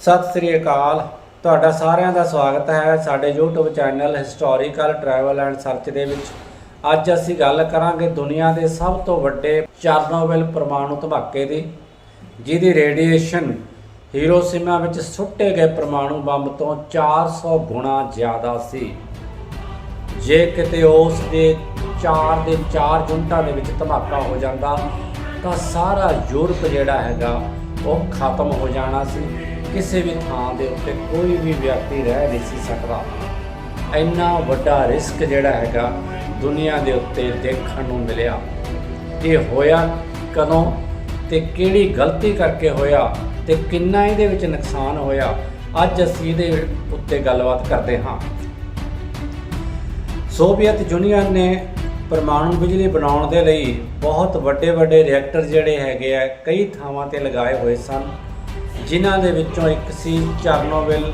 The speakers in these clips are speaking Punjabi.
ਸਤਿ ਸ੍ਰੀ ਅਕਾਲ। ਤੁਹਾਡਾ ਸਾਰਿਆਂ ਦਾ ਸਵਾਗਤ ਹੈ ਸਾਡੇ YouTube channel historical travel and search ਦੇ ਵਿੱਚ। ਅੱਜ ਅਸੀਂ ਗੱਲ ਕਰਾਂਗੇ ਦੁਨੀਆ ਦੇ ਸਭ ਤੋਂ ਵੱਡੇ ਚਾਰਨੋਬਿਲ ਪਰਮਾਣੂ ਧਮਾਕੇ ਦੀ, ਜਿਹਦੀ ਰੇਡੀਏਸ਼ਨ ਹੀਰੋਸ਼ੀਮਾ ਵਿੱਚ ਸੁੱਟੇ ਗਏ ਪਰਮਾਣੂ ਬੰਬ ਤੋਂ 400 ਗੁਣਾ ਜ਼ਿਆਦਾ ਸੀ। ਜੇ ਕਿਤੇ ਉਸ ਦੇ 4 ਦੇ 4 ਯੂਨਿਟਾਂ ਦੇ ਵਿੱਚ ਧਮਾਕਾ ਹੋ ਜਾਂਦਾ, ਤਾਂ ਸਾਰਾ ਯੂਰਪ ਜਿਹੜਾ ਹੈਗਾ, ਉਹ ਖਤਮ ਹੋ ਜਾਣਾ ਸੀ। ਕਿਸੇ ਵੀ ਥਾਂ ਦੇ ਉੱਤੇ ਕੋਈ ਵੀ ਵਿਅਕਤੀ ਰਹਿ ਨਹੀਂ ਸੀ ਸਕਦਾ। ਇੰਨਾ ਵੱਡਾ ਰਿਸਕ ਜਿਹੜਾ ਹੈਗਾ ਦੁਨੀਆ ਦੇ ਉੱਤੇ ਦੇਖਣ ਨੂੰ ਮਿਲਿਆ। ਇਹ ਹੋਇਆ ਕਦੋਂ ਤੇ ਕਿਹੜੀ ਗਲਤੀ ਕਰਕੇ ਹੋਇਆ ਤੇ ਕਿੰਨਾ ਇਹਦੇ ਵਿੱਚ ਨੁਕਸਾਨ ਹੋਇਆ, ਅੱਜ ਅਸੀਂ ਇਹਦੇ ਉੱਤੇ ਗੱਲਬਾਤ ਕਰਦੇ ਹਾਂ। ਸੋਵੀਅਤ ਯੂਨੀਅਨ ਨੇ ਪਰਮਾਣੂ ਬਿਜਲੀ ਬਣਾਉਣ ਦੇ ਲਈ ਬਹੁਤ ਵੱਡੇ ਵੱਡੇ ਰਿਐਕਟਰ ਜਿਹੜੇ ਹੈਗੇ ਆ, ਕਈ ਥਾਵਾਂ ਤੇ ਲਗਾਏ ਹੋਏ ਸਨ। ਜਿਨ੍ਹਾਂ ਦੇ ਵਿੱਚੋਂ ਇੱਕ ਸੀ ਚਰਨੋਬਿਲ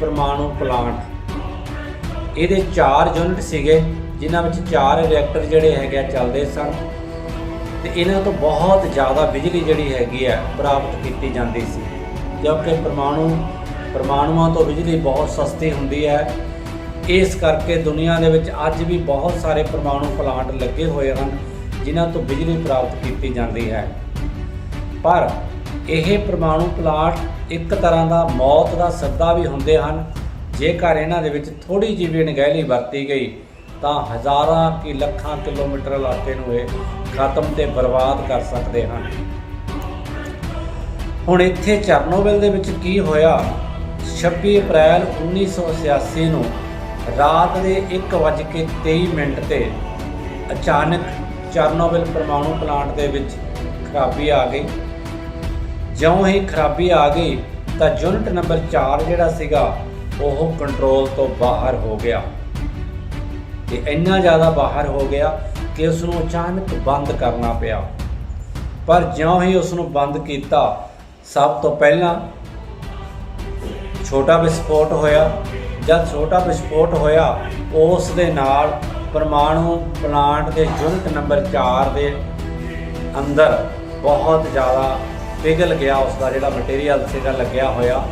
ਪਰਮਾਣੂ ਪਲਾਂਟ। ਇਹਦੇ 4 ਯੂਨਿਟ ਸੀਗੇ, ਜਿਨ੍ਹਾਂ ਵਿੱਚ 4 ਰਿਐਕਟਰ ਜਿਹੜੇ ਹੈਗੇ ਆ, ਚੱਲਦੇ ਸਨ। ਤੇ ਇਹਨਾਂ ਤੋਂ ਬਹੁਤ ਜ਼ਿਆਦਾ ਬਿਜਲੀ ਜਿਹੜੀ ਹੈਗੀ ਹੈ ਪ੍ਰਾਪਤ ਕੀਤੀ ਜਾਂਦੀ ਸੀ। ਜਦਕਿ ਪਰਮਾਣੂ, ਪਰਮਾਣੂਆਂ ਤੋਂ ਬਿਜਲੀ ਬਹੁਤ ਸਸਤੀ ਹੁੰਦੀ ਹੈ। ਇਸ ਕਰਕੇ ਦੁਨੀਆ ਦੇ ਵਿੱਚ ਅੱਜ ਵੀ ਬਹੁਤ ਸਾਰੇ ਪਰਮਾਣੂ ਪਲਾਂਟ ਲੱਗੇ ਹੋਏ ਹਨ, ਜਿਨ੍ਹਾਂ ਤੋਂ ਬਿਜਲੀ ਪ੍ਰਾਪਤ ਕੀਤੀ ਜਾਂਦੀ ਹੈ। ਪਰ ਇਹ ਪਰਮਾਣੂ ਪਲਾਂਟ ਇੱਕ ਤਰ੍ਹਾਂ ਦਾ ਮੌਤ ਦਾ ਸੱਦਾ ਵੀ ਹੁੰਦੇ ਹਨ। ਜੇਕਰ ਇਹਨਾਂ ਦੇ ਵਿੱਚ ਥੋੜੀ ਜਿਹੀ ਵੀ ਅਣਗਹਿਲੀ ਵਰਤੀ ਗਈ, ਤਾਂ ਹਜ਼ਾਰਾਂ ਕਿ ਲੱਖਾਂ ਕਿਲੋਮੀਟਰ ਇਲਾਕੇ ਨੂੰ ਇਹ ਖਤਮ ਤੇ ਬਰਬਾਦ ਕਰ ਸਕਦੇ ਹਨ। ਹੁਣ ਇੱਥੇ ਚਰਨੋਬਿਲ ਦੇ ਵਿੱਚ ਕੀ ਹੋਇਆ? 26 ਅਪ੍ਰੈਲ 1986 ਨੂੰ ਰਾਤ ਦੇ 1:23 ਮਿੰਟ ਤੇ ਅਚਾਨਕ ਚਰਨੋਬਿਲ ਪਰਮਾਣੂ ਪਲਾਂਟ ਦੇ ਵਿੱਚ ਖਰਾਬੀ ਆ ਗਈ। ਜਿਉਂ ਹੀ ਖਰਾਬੀ ਆ ਗਈ ਤਾਂ ਯੂਨਿਟ ਨੰਬਰ 4 ਜਿਹੜਾ ਸੀਗਾ, ਉਹ ਕੰਟਰੋਲ ਤੋਂ ਬਾਹਰ ਹੋ ਗਿਆ। ਤੇ ਇੰਨਾ ਜ਼ਿਆਦਾ ਬਾਹਰ ਹੋ ਗਿਆ ਕਿ ਉਸ ਨੂੰ ਅਚਾਨਕ ਬੰਦ ਕਰਨਾ ਪਿਆ। ਪਰ ਜਿਉਂ ਹੀ ਉਸ ਨੂੰ ਬੰਦ ਕੀਤਾ, ਸਭ ਤੋਂ ਪਹਿਲਾਂ ਛੋਟਾ ਵਿਸਫੋਟ ਹੋਇਆ। ਜਦ ਛੋਟਾ ਵਿਸਫੋਟ ਹੋਇਆ, ਉਸ ਦੇ ਨਾਲ ਪਰਮਾਣੂ ਪਲਾਂਟ ਦੇ ਯੂਨਿਟ ਨੰਬਰ 4 ਦੇ ਅੰਦਰ ਬਹੁਤ ਜ਼ਿਆਦਾ ਪਿਘਲ ਗਿਆ ਉਸ ਦਾ ਜਿਹੜਾ ਮਟੀਰੀਅਲ ਸੀਗਾ, ਲੱਗਿਆ ਹੋਇਆ।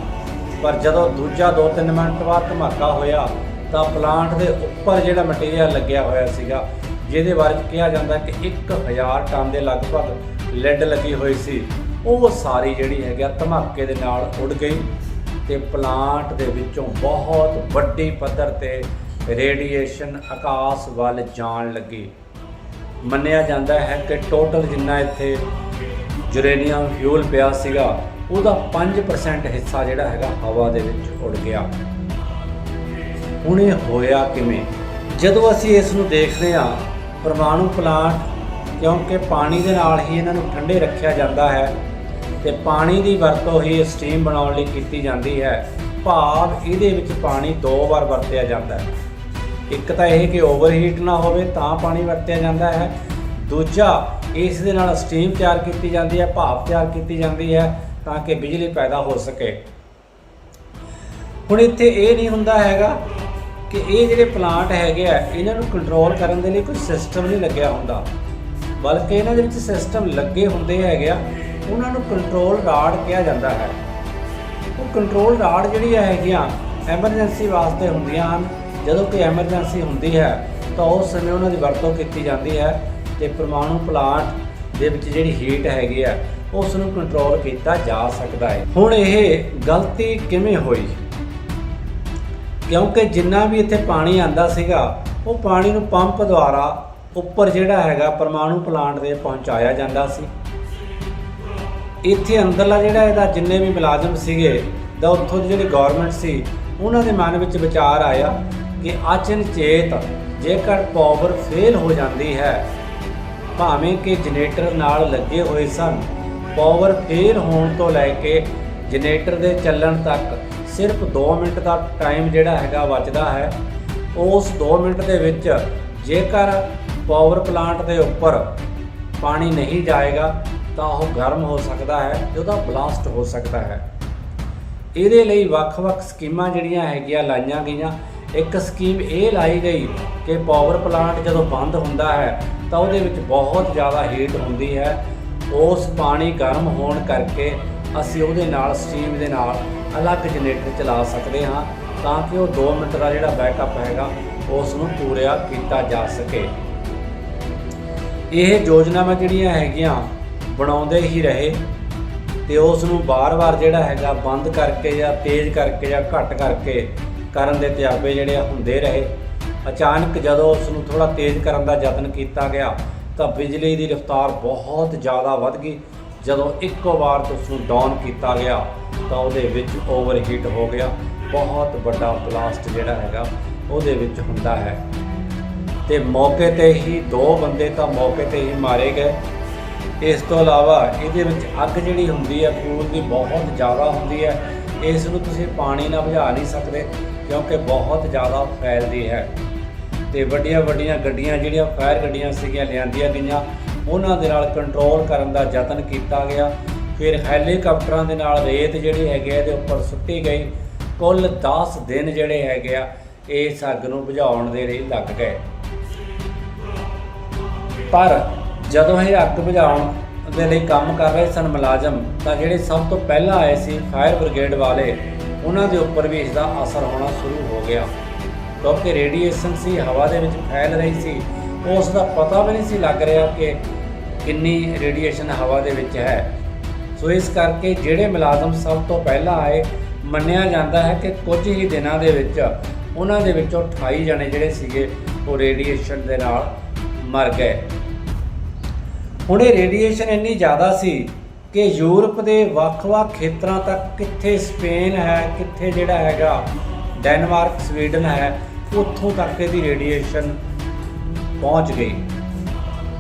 ਪਰ ਜਦੋਂ ਦੂਜਾ 2-3 ਮਿੰਟ ਬਾਅਦ ਧਮਾਕਾ ਹੋਇਆ, ਤਾਂ ਪਲਾਂਟ ਦੇ ਉੱਪਰ ਜਿਹੜਾ ਮਟੀਰੀਅਲ ਲੱਗਿਆ ਹੋਇਆ ਸੀਗਾ, ਜਿਹਦੇ ਬਾਰੇ 'ਚ ਕਿਹਾ ਜਾਂਦਾ ਕਿ 1000 ਟਨ ਦੇ ਲਗਭਗ ਲੈਡ ਲੱਗੀ ਹੋਈ ਸੀ। ਉਹ ਸਾਰੀ ਜਿਹੜੀ ਹੈਗੀ ਆ ਧਮਾਕੇ ਦੇ ਨਾਲ ਉੱਡ ਗਈ ਤੇ ਪਲਾਂਟ ਦੇ ਵਿੱਚੋਂ ਬਹੁਤ ਵੱਡੀ ਪੱਧਰ ਤੇ ਰੇਡੀਏਸ਼ਨ ਆਕਾਸ਼ ਵੱਲ ਜਾਣ ਲੱਗੀ। ਮੰਨਿਆ ਜਾਂਦਾ ਹੈ ਕਿ ਟੋਟਲ ਜਿੰਨਾ ਇੱਥੇ ਯੂਰੇਨੀਅਮ ਫਿਊਲ ਪਿਆ ਸੀਗਾ, ਉਹਦਾ 5% ਹਿੱਸਾ ਜਿਹੜਾ ਹੈਗਾ ਹਵਾ ਦੇ ਵਿੱਚ ਉੱਡ ਗਿਆ। ਹੁਣ ਇਹ ਹੋਇਆ ਕਿਵੇਂ? ਜਦੋਂ ਅਸੀਂ ਇਸ ਨੂੰ ਦੇਖਦੇ ਹਾਂ ਪਰਮਾਣੂ ਪਲਾਂਟ ਕਿਉਂਕਿ ਪਾਣੀ ਦੇ ਨਾਲ ਹੀ ਇਹਨਾਂ ਨੂੰ ਠੰਡੇ ਰੱਖਿਆ ਜਾਂਦਾ ਹੈ ਤੇ ਪਾਣੀ ਦੀ ਵਰਤੋਂ ਹੀ ਸਟੀਮ ਬਣਾਉਣ ਲਈ ਕੀਤੀ ਜਾਂਦੀ ਹੈ। ਭਾਵ ਇਹਦੇ ਵਿੱਚ ਪਾਣੀ ਦੋ ਵਾਰ ਵਰਤਿਆ ਜਾਂਦਾ ਹੈ। ਇੱਕ ਤਾਂ ਇਹ ਕਿ ਓਵਰਹੀਟ ਨਾ ਹੋਵੇ, ਤਾਂ ਪਾਣੀ ਵਰਤਿਆ ਜਾਂਦਾ ਹੈ। ਦੂਜਾ, ਇਸ ਦੇ ਨਾਲ ਸਟੀਮ ਤਿਆਰ ਕੀਤੀ ਜਾਂਦੀ ਹੈ ਭਾਪ ਤਿਆਰ ਕੀਤੀ ਜਾਂਦੀ ਹੈ ਤਾਂ ਕਿ ਬਿਜਲੀ ਪੈਦਾ ਹੋ ਸਕੇ। ਹੁਣ ਇੱਥੇ ਇਹ ਨਹੀਂ ਹੁੰਦਾ ਹੈਗਾ ਕਿ ਇਹ ਜਿਹੜੇ ਪਲਾਂਟ ਹੈਗੇ ਆ, ਇਹਨਾਂ ਨੂੰ ਕੰਟਰੋਲ ਕਰਨ ਦੇ ਲਈ ਕੋਈ ਸਿਸਟਮ ਨਹੀਂ ਲੱਗਿਆ ਹੁੰਦਾ। ਬਲਕਿ ਇਹਨਾਂ ਦੇ ਵਿੱਚ ਸਿਸਟਮ ਲੱਗੇ ਹੁੰਦੇ ਹੈਗੇ ਆ, ਉਹਨਾਂ ਨੂੰ ਕੰਟਰੋਲ ਰਾਡ ਕਿਹਾ ਜਾਂਦਾ ਹੈ। ਉਹ ਕੰਟਰੋਲ ਰਾਡ ਜਿਹੜੀਆਂ ਹੈਗੀਆਂ ਐਮਰਜੈਂਸੀ ਵਾਸਤੇ ਹੁੰਦੀਆਂ ਹਨ। ਜਦੋਂ ਕੋਈ ਐਮਰਜੈਂਸੀ ਹੁੰਦੀ ਹੈ, ਤਾਂ ਉਸ ਸਮੇਂ ਉਹਨਾਂ ਦੀ ਵਰਤੋਂ ਕੀਤੀ ਜਾਂਦੀ ਹੈ। ਤੇ ਪਰਮਾਣੂ ਪਲਾਂਟ ਦੇ ਵਿੱਚ ਜਿਹੜੀ ਹੀਟ ਹੈਗੀ ਆ ਉਸ ਨੂੰ ਕੰਟਰੋਲ ਕੀਤਾ ਜਾ ਸਕਦਾ ਹੈ। ਹੁਣ ਇਹ ਗਲਤੀ ਕਿਵੇਂ ਹੋਈ? ਕਿਉਂਕਿ ਜਿੰਨਾ ਵੀ ਇੱਥੇ ਪਾਣੀ ਆਂਦਾ ਸੀਗਾ, ਉਹ ਪਾਣੀ ਨੂੰ ਪੰਪ ਦੁਆਰਾ ਉੱਪਰ ਜਿਹੜਾ ਹੈਗਾ ਪਰਮਾਣੂ ਪਲਾਂਟ ਦੇ ਪਹੁੰਚਾਇਆ ਜਾਂਦਾ ਸੀ। ਇੱਥੇ ਅੰਦਰਲਾ ਜਿਹੜਾ ਇਹਦਾ ਜਿੰਨੇ ਵੀ ਮੁਲਾਜ਼ਮ ਸੀਗੇ, ਦਾ ਉੱਥੋਂ ਦੀ ਜਿਹੜੀ ਗਵਰਨਮੈਂਟ ਸੀ, ਉਹਨਾਂ ਦੇ ਮਨ ਵਿੱਚ ਵਿਚਾਰ ਆਇਆ ਕਿ ਅਚਨਚੇਤ ਜੇਕਰ ਪਾਵਰ ਫੇਲ ਹੋ ਜਾਂਦੀ ਹੈ ਭਾਵੇਂ ਕਿ ਜਨਰੇਟਰ ਨਾਲ ਲੱਗੇ ਹੋਏ ਸਨ ਪਾਵਰ ਫੇਲ ਹੋਣ ਤੋਂ ਲੈ ਕੇ ਜਨਰੇਟਰ ਦੇ ਚੱਲਣ ਤੱਕ ਸਿਰਫ 2 ਮਿੰਟ ਦਾ ਟਾਈਮ ਜਿਹੜਾ ਹੈਗਾ ਬਚਦਾ ਹੈ। ਉਸ 2 ਮਿੰਟ ਦੇ ਵਿੱਚ ਜੇਕਰ ਪਾਵਰ ਪਲਾਂਟ ਦੇ ਉੱਪਰ ਪਾਣੀ ਨਹੀਂ ਜਾਏਗਾ, ਤਾਂ ਉਹ ਗਰਮ ਹੋ ਸਕਦਾ ਹੈ ਤੇ ਉਹਦਾ ਬਲਾਸਟ ਹੋ ਸਕਦਾ ਹੈ। ਇਹਦੇ ਲਈ ਵੱਖ-ਵੱਖ ਸਕੀਮਾਂ ਜਿਹੜੀਆਂ ਹੈਗੀਆਂ ਲਾਈਆਂ ਗਈਆਂ। ਇੱਕ ਸਕੀਮ ਇਹ ਲਾਈ ਗਈ ਕਿ ਪਾਵਰ ਪਲਾਂਟ ਜਦੋਂ ਬੰਦ ਹੁੰਦਾ ਹੈ, ਤਾਂ ਉਹਦੇ ਵਿੱਚ ਬਹੁਤ ਜ਼ਿਆਦਾ ਹੀਟ ਹੁੰਦੀ ਹੈ। ਉਸ ਪਾਣੀ ਗਰਮ ਹੋਣ ਕਰਕੇ ਅਸੀਂ ਉਹਦੇ ਨਾਲ ਸਟੀਮ ਦੇ ਨਾਲ ਅਲੱਗ ਜਨਰੇਟਰ ਚਲਾ ਸਕਦੇ ਹਾਂ, ਤਾਂ ਕਿ ਉਹ 2 ਮਿੰਟ ਦਾ ਜਿਹੜਾ ਬੈਕਅਪ ਹੈਗਾ ਉਸ ਨੂੰ ਪੂਰਾ ਕੀਤਾ ਜਾ ਸਕੇ। ਇਹ ਯੋਜਨਾਵਾਂ ਜਿਹੜੀਆਂ ਹੈਗੀਆਂ, ਬਣਾਉਂਦੇ ਹੀ ਰਹੇ ਤੇ ਉਸ ਨੂੰ ਬਾਰ-ਬਾਰ ਜਿਹੜਾ ਹੈਗਾ ਬੰਦ ਕਰਕੇ ਜਾਂ ਤੇਜ਼ ਕਰਕੇ ਜਾਂ ਘੱਟ ਕਰਕੇ ਕਰਨ ਦੇ ਤਜਰਬੇ ਜਿਹੜੇ ਆ ਹੁੰਦੇ ਰਹੇ। ਅਚਾਨਕ ਜਦੋਂ ਉਸ ਨੂੰ ਥੋੜਾ ਤੇਜ਼ ਕਰਨ ਦਾ ਯਤਨ ਕੀਤਾ ਗਿਆ, ਤਾਂ ਬਿਜਲੀ ਦੀ ਰਫ਼ਤਾਰ ਬਹੁਤ ਜ਼ਿਆਦਾ ਵੱਧ ਗਈ। ਜਦੋਂ ਇੱਕੋ ਵਾਰ ਤੋਂ ਉਸ ਨੂੰ ਡਾਊਨ ਕੀਤਾ ਗਿਆ, ਤਾਂ ਉਹਦੇ ਵਿੱਚ ਓਵਰਹੀਟ ਹੋ ਗਿਆ। ਬਹੁਤ ਵੱਡਾ ਬਲਾਸਟ ਜਿਹੜਾ ਹੈਗਾ, ਉਹਦੇ ਵਿੱਚ ਹੁੰਦਾ ਹੈ। ਤੇ ਮੌਕੇ ਤੇ ਹੀ ਦੋ ਬੰਦੇ ਤਾਂ ਮੌਕੇ ਤੇ ਹੀ ਮਾਰੇ ਗਏ। ਇਸ ਤੋਂ ਇਲਾਵਾ ਇਹਦੇ ਵਿੱਚ ਅੱਗ ਜਿਹੜੀ ਹੁੰਦੀ ਹੈ ਫੂਲ ਦੀ ਬਹੁਤ ਜ਼ਿਆਦਾ ਹੁੰਦੀ ਹੈ। ਇਸ ਨੂੰ ਤੁਸੀਂ ਪਾਣੀ ਨਾਲ ਬੁਝਾ ਨਹੀਂ ਸਕਦੇ। ਕਿਉਂਕਿ ਬਹੁਤ ਜ਼ਿਆਦਾ ਫੈਲਦੀ ਹੈ। ਤੇ ਵੱਡੀਆਂ ਵੱਡੀਆਂ ਗੱਡੀਆਂ, ਜਿਹੜੀਆਂ ਫਾਇਰ ਗੱਡੀਆਂ ਸੀਗੀਆਂ, ਲਿਆਂਦੀਆਂ ਗਈਆਂ, ਉਹਨਾਂ ਦੇ ਨਾਲ ਕੰਟਰੋਲ ਕਰਨ ਦਾ ਯਤਨ ਕੀਤਾ ਗਿਆ। ਫਿਰ ਹੈਲੀਕਾਪਟਰਾਂ ਦੇ ਨਾਲ ਰੇਤ ਜਿਹੜੀ ਹੈਗੀ ਹੈ ਇਹਦੇ ਉੱਪਰ ਸੁੱਟੀ ਗਈ। ਕੁੱਲ 10 ਦਿਨ ਜਿਹੜੇ ਹੈਗੇ ਆ ਇਸ ਅੱਗ ਨੂੰ ਬੁਝਾਉਣ ਦੇ ਲਈ ਲੱਗ ਗਏ। ਪਰ ਜਦੋਂ ਇਹ ਅੱਗ ਬੁਝਾਉਣ ਦੇ ਲਈ ਕੰਮ ਕਰ ਰਹੇ ਸਨ ਮੁਲਾਜ਼ਮ, ਤਾਂ ਜਿਹੜੇ ਸਭ ਤੋਂ ਪਹਿਲਾਂ ਆਏ ਸੀ ਫਾਇਰ ਬ੍ਰਿਗੇਡ ਵਾਲੇ ਉਹਨਾਂ ਦੇ ਉੱਪਰ ਵੀ ਇਸ ਦਾ ਅਸਰ ਹੋਣਾ ਸ਼ੁਰੂ ਹੋ ਗਿਆ। ਕਿਉਂਕਿ ਰੇਡੀਏਸ਼ਨ ਸੀ, ਹਵਾ ਦੇ ਵਿੱਚ ਫੈਲ ਰਹੀ ਸੀ, ਉਸ ਦਾ ਪਤਾ ਵੀ ਨਹੀਂ ਸੀ ਲੱਗ ਰਿਹਾ ਕਿ ਕਿੰਨੀ ਰੇਡੀਏਸ਼ਨ ਹਵਾ ਦੇ ਵਿੱਚ ਹੈ। ਸੋ ਇਸ ਕਰਕੇ ਜਿਹੜੇ ਮੁਲਾਜ਼ਮ ਸਭ ਤੋਂ ਪਹਿਲਾਂ ਆਏ, ਮੰਨਿਆ ਜਾਂਦਾ ਹੈ ਕਿ ਕੁਝ ਹੀ ਦਿਨਾਂ ਦੇ ਵਿੱਚ ਉਹਨਾਂ ਦੇ ਵਿੱਚੋਂ 28 ਜਣੇ ਜਿਹੜੇ ਸੀਗੇ, ਉਹ ਰੇਡੀਏਸ਼ਨ ਦੇ ਨਾਲ ਮਰ ਗਏ। ਹੁਣ ਇਹ ਰੇਡੀਏਸ਼ਨ ਇੰਨੀ ਜ਼ਿਆਦਾ ਸੀ ਕਿ ਯੂਰਪ ਦੇ ਵੱਖ-ਵੱਖ ਖੇਤਰਾਂ ਤੱਕ ਕਿੱਥੇ ਸਪੇਨ ਹੈ, ਕਿੱਥੇ ਜਿਹੜਾ ਹੈਗਾ ਡੈਨਮਾਰਕ, ਸਵੀਡਨ ਹੈ, ਉੱਥੋਂ ਤੱਕ ਇਹਦੀ ਰੇਡੀਏਸ਼ਨ ਪਹੁੰਚ ਗਈ।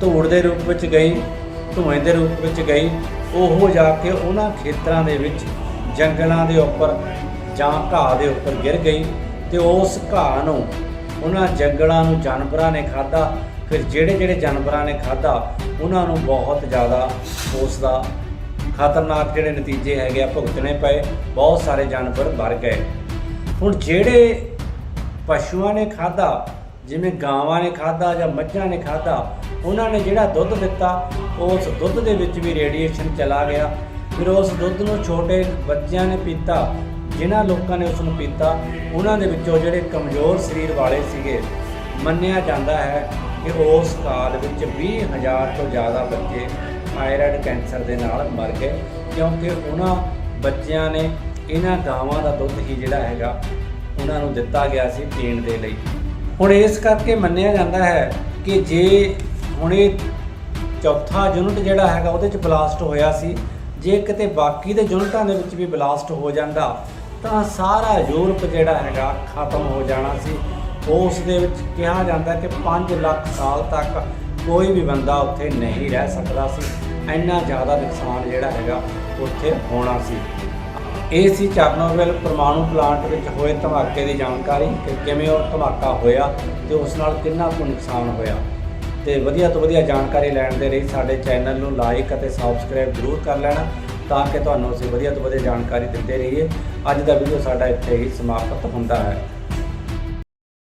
ਧੂੜ ਦੇ ਰੂਪ ਵਿੱਚ ਗਈ, ਧੂਏ ਦੇ ਰੂਪ ਵਿੱਚ ਗਈ, ਉਹ ਜਾ ਕੇ ਉਹਨਾਂ ਖੇਤਰਾਂ ਦੇ ਵਿੱਚ ਜੰਗਲਾਂ ਦੇ ਉੱਪਰ ਜਾਂ ਘਾਹ ਦੇ ਉੱਪਰ ਗਿਰ ਗਈ ਤੇ ਉਸ ਘਾਹ ਨੂੰ ਉਹਨਾਂ ਜੰਗਲਾਂ ਨੂੰ ਜਾਨਵਰਾਂ ਨੇ ਖਾਧਾ। ਫਿਰ ਜਿਹੜੇ ਜਿਹੜੇ ਜਾਨਵਰਾਂ ਨੇ ਖਾਧਾ, ਉਹਨਾਂ ਨੂੰ ਬਹੁਤ ਜ਼ਿਆਦਾ ਉਸ ਦਾ ਖਤਰਨਾਕ ਜਿਹੜੇ ਨਤੀਜੇ ਹੈਗੇ ਆ, ਭੁਗਤਣੇ ਪਏ, ਬਹੁਤ ਸਾਰੇ ਜਾਨਵਰ ਮਰ ਗਏ। ਹੁਣ ਜਿਹੜੇ ਪਸ਼ੂਆਂ ਨੇ ਖਾਧਾ, ਜਿਵੇਂ ਗਾਵਾਂ ਨੇ ਖਾਧਾ ਜਾਂ ਮੱਝਾਂ ਨੇ ਖਾਧਾ, ਉਹਨਾਂ ਨੇ ਜਿਹੜਾ ਦੁੱਧ ਦਿੱਤਾ, ਉਸ ਦੁੱਧ ਦੇ ਵਿੱਚ ਵੀ ਰੇਡੀਏਸ਼ਨ ਚਲਾ ਗਿਆ। ਫਿਰ ਉਸ ਦੁੱਧ ਨੂੰ ਛੋਟੇ ਬੱਚਿਆਂ ਨੇ ਪੀਤਾ, ਜਿਨ੍ਹਾਂ ਲੋਕਾਂ ਨੇ ਉਸ ਨੂੰ ਪੀਤਾ, ਉਹਨਾਂ ਦੇ ਵਿੱਚੋਂ ਜਿਹੜੇ ਕਮਜ਼ੋਰ ਸਰੀਰ ਵਾਲੇ ਸੀਗੇ, ਮੰਨਿਆ ਜਾਂਦਾ ਹੈ ਕਿ ਉਸ ਕਾਲ ਵਿੱਚ 20000 ਤੋਂ ਜ਼ਿਆਦਾ ਬੱਚੇ ਥਾਇਰਾਇਡ ਕੈਂਸਰ ਦੇ ਨਾਲ ਮਰ ਗਏ, ਕਿਉਂਕਿ ਉਹਨਾਂ ਬੱਚਿਆਂ ਨੇ ਇਹਨਾਂ ਗਾਵਾਂ ਦਾ ਦੁੱਧ ਹੀ ਜਿਹੜਾ ਹੈਗਾ ਉਹਨਾਂ ਨੂੰ ਦਿੱਤਾ ਗਿਆ ਸੀ ਪੀਣ ਦੇ ਲਈ। ਹੁਣ ਇਸ ਕਰਕੇ ਮੰਨਿਆ ਜਾਂਦਾ ਹੈ ਕਿ ਜੇ ਹੁਣ ਇਹ ਚੌਥਾ ਯੂਨਿਟ ਜਿਹੜਾ ਹੈਗਾ ਉਹਦੇ ਚ ਬਲਾਸਟ ਹੋਇਆ ਸੀ, ਜੇ ਕਿਤੇ ਬਾਕੀ ਦੇ ਯੂਨਿਟਾਂ ਦੇ ਵਿੱਚ ਵੀ ਬਲਾਸਟ ਹੋ ਜਾਂਦਾ, ਤਾਂ ਸਾਰਾ ਯੂਰਪ ਜਿਹੜਾ ਹੈਗਾ ਖਤਮ ਹੋ ਜਾਣਾ ਸੀ। ਉਸ ਦੇ ਵਿੱਚ ਕਿਹਾ ਜਾਂਦਾ ਕਿ 5 ਲੱਖ ਸਾਲ ਤੱਕ ਕੋਈ ਵੀ ਬੰਦਾ ਉੱਥੇ ਨਹੀਂ ਰਹਿ ਸਕਦਾ ਸੀ। ਇੰਨਾ ਜ਼ਿਆਦਾ ਨੁਕਸਾਨ ਜਿਹੜਾ ਹੈਗਾ ਉੱਥੇ ਹੋਣਾ ਸੀ। ਇਹ ਸੀ ਚਰਨੋਬਿਲ ਪਰਮਾਣੂ ਪਲਾਂਟ ਵਿੱਚ ਹੋਏ ਧਮਾਕੇ ਦੀ ਜਾਣਕਾਰੀ ਕਿ ਕਿਵੇਂ ਉਹ ਧਮਾਕਾ ਹੋਇਆ ਤੇ ਉਸ ਨਾਲ ਕਿੰਨਾ ਕੁ ਨੁਕਸਾਨ ਹੋਇਆ। ਤੇ ਵਧੀਆ ਤੋਂ ਵਧੀਆ ਜਾਣਕਾਰੀ ਲੈਣ ਦੇ ਲਈ ਸਾਡੇ ਚੈਨਲ ਨੂੰ ਲਾਈਕ ਅਤੇ ਸਬਸਕ੍ਰਾਈਬ ਜ਼ਰੂਰ ਕਰ ਲੈਣਾ ਤਾਂ ਕਿ ਤੁਹਾਨੂੰ ਅਸੀਂ ਵਧੀਆ ਤੋਂ ਵਧੀਆ ਜਾਣਕਾਰੀ ਦਿੰਦੇ ਰਹੀਏ। ਅੱਜ ਦਾ ਵੀਡੀਓ ਸਾਡਾ ਇੱਥੇ ਹੀ ਸਮਾਪਤ ਹੁੰਦਾ ਹੈ।